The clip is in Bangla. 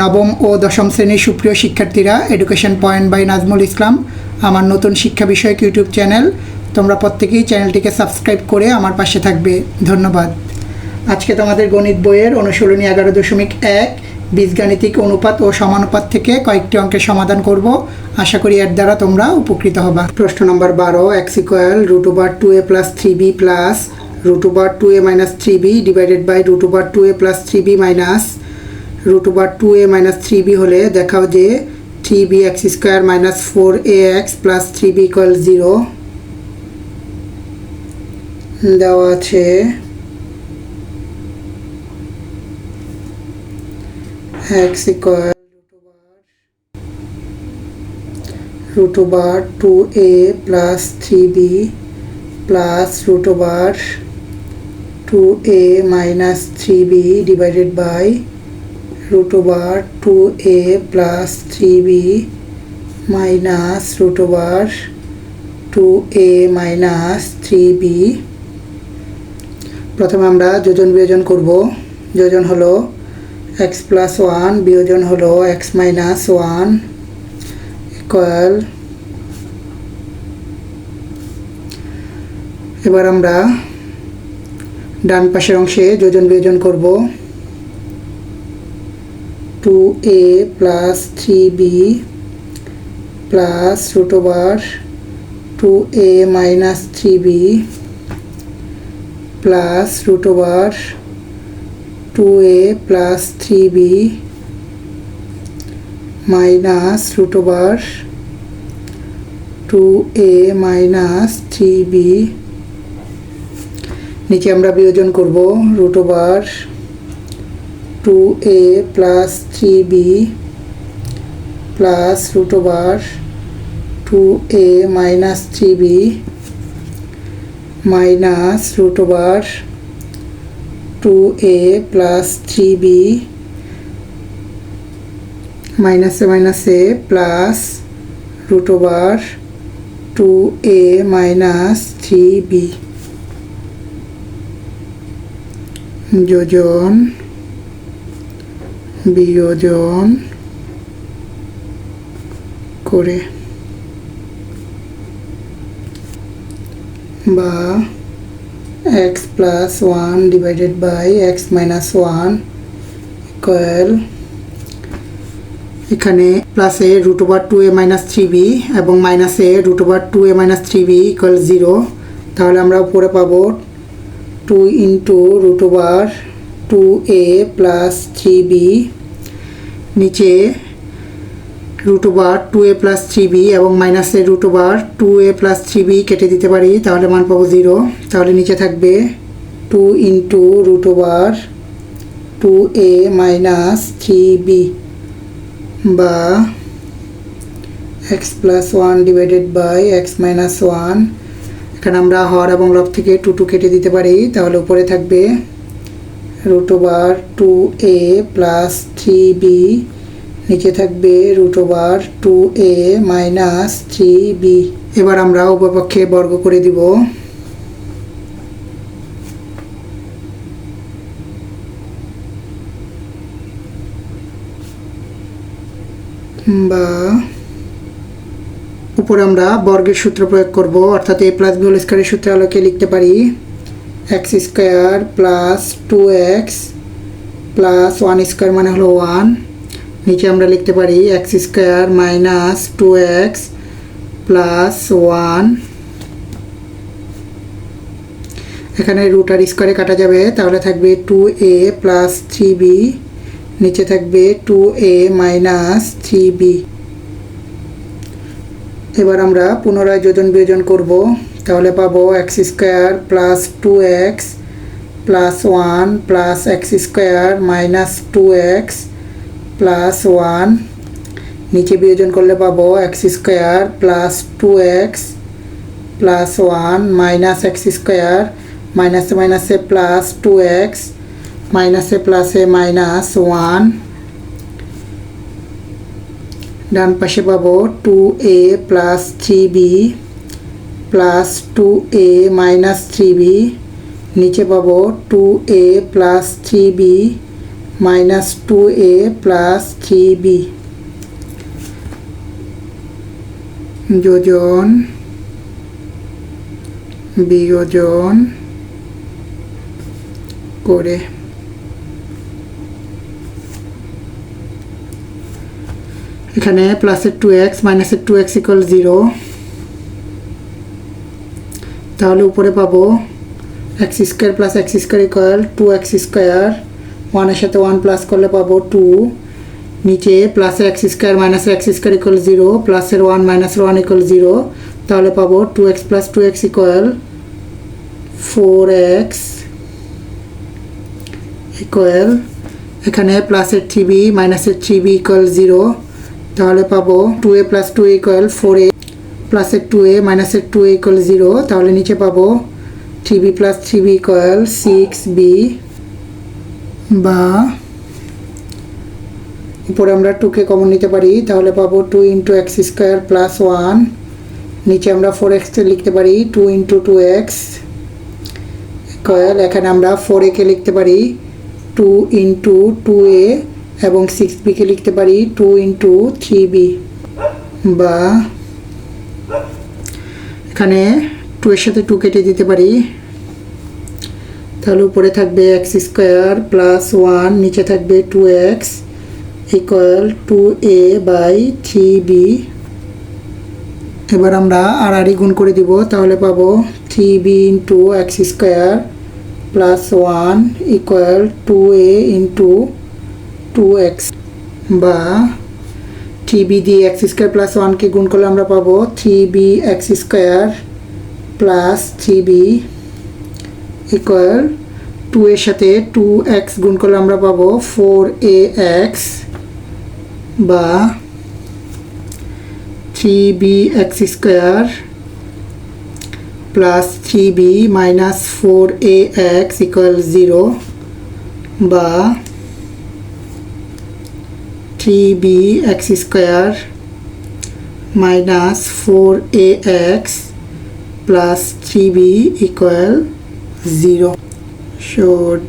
নবম ও দশম শ্রেণির সুপ্রিয় শিক্ষার্থীরা education point by Nazmul Islam আমার নতুন শিক্ষা বিষয়ক ইউটিউব চ্যানেল তোমরা প্রত্যেকেই চ্যানেলটিকে সাবস্ক্রাইব করে আমার পাশে থাকবে। ধন্যবাদ। আজকে তোমাদের গণিত বইয়ের অনুশীলনী এগারো দশমিক এক, বীজগাণিতিক অনুপাত ও সমানুপাত থেকে কয়েকটি অঙ্কের সমাধান করব। আশা করি এর দ্বারা তোমরা উপকৃত হবা। প্রশ্ন নম্বর বারো, x equal root over two a plus three b plus root over two a minus three b divided by root over two a plus three b minus root over two a minus three b হলে দেখাও যে three b x square minus four a x plus three b equal zero দেওয়া আছে। x equal root over 2a plus 3b plus root over 2a minus 3b divided by root over 2a plus 3b minus root over 2a minus 3b প্রথমে আমরা যোজন বিয়োজন করব। যোজন হলো এক্স প্লাস ওয়ান বিয়োজন হলো এক্স মাইনাস ওয়ান ইকুয়াল এবার আমরা ডান পাশের অংশে যোজন বিয়োজন করব। Two a plus three b plus root over two a minus three b plus root over two a plus three b minus root over two a minus three b নিচে আমরা বিয়োজন করব root over two a plus three b plus root over two a minus three b minus root over two a plus three b মাইনাসে মাইনাসে plus root over two a minus three b যোজন বিয়োজন করে বা x plus 1 divided by x minus 1 equal এখানে প্লাসে root over two a minus three b এবং মাইনাসে root over two a minus three b equal zero তাহলে আমরা উপরে পাবো two into root over two a plus three b নিচে root over two a plus three b এবং মাইনাসে root over two a plus three b কেটে দিতে পারি, তাহলে মান পাবো জিরো তাহলে নিচে থাকবে two into root over two a minus three b বা x plus one divided by x minus one এখানে আমরা হর এবং লব থেকে টু টু কেটে দিতে পারি, তাহলে উপরে থাকবে root over two a plus three b নিচে থাকবে root over two a minus three b এবার আমরা উপপক্ষে বর্গ করে দিব। বা উপরে আমরা বর্গের সূত্র প্রয়োগ করব, অর্থাৎ এ প্লাস বি হোল স্কোয়ারের সূত্রের আলোকে লিখতে পারি। X square plus two x plus one square মানে হলো ওয়ান। নিচে আমরা লিখতে পারি x square minus two x plus one. এখানে রুট আর স্কোয়ারে কাটা যাবে, তাহলে থাকবে two a plus three b. নিচে থাকবে two a minus three b. এবার আমরা পুনরায় যোজন বিয়োজন করব। তাহলে পাবো x square plus two x plus one plus x square minus two x plus one. নিচে বিয়োজন করলে পাবো x square plus two x plus one minus x square মাইনাসে মাইনাসে প্লাস টু এক্স মাইনাসে প্লাসে মাইনাস ওয়ান। ডান পাশে পাবো two a plus three b. Plus two a minus three b নিচে পাবো two a plus three b minus two a plus three b যোজন, বিয়োজন করে। এখানে প্লাসের টু এক্স মাইনাসের টু এক্স ইকুয়াল জিরো তাহলে উপরে পাবো x square plus x square equal two x square ওয়ানের সাথে ওয়ান প্লাস করলে পাবো টু নিচে প্লাসের এক্স স্কোয়ার মাইনাসের এক্স স্কোয়ার ইকুয়াল জিরো প্লাসের ওয়ান মাইনাসের ওয়ান ইকুয়াল জিরো তাহলে পাবো two x plus two x equal four x equal এখানে প্লাসের থ্রি বি মাইনাসের থ্রি বি ইকুয়াল জিরো তাহলে পাবো two a plus two equal four a প্লাসের টু এ মাইনাসের টু এ জিরো তাহলে নিচে পাবো three b plus three b equal six b বা উপরে আমরা টুকে কমন নিতে পারি, তাহলে পাবো two into x square plus one নিচে আমরা ফোর এক্স লিখতে পারি two into two x equal এখানে আমরা ফোর একে লিখতে পারি টু ইন্টু টু এ এবং সিক্স বিকে লিখতে পারি টু ইন্টু থ্রি বি বা এখানে টু এর সাথে টু কেটে দিতে পারি। তাহলে উপরে থাকবে এক্স স্কোয়ার প্লাস ওয়ান নিচে থাকবে two x equal two a by three b এবার আমরা আর আরই গুণ করে দিব, তাহলে পাবো three b into x square plus one equal two a into two x বা থ্রি বি দিয়ে এক্স স্কোয়ার প্লাস ওয়ানকে গুণ করলে আমরা পাবো three b x square plus three b equal two এর সাথে টু এক্স গুণ করলে আমরা পাবো ফোর এ এক্স বা three b x square plus three b minus four a x equal zero বা three b x square minus four a x plus three b equal zero so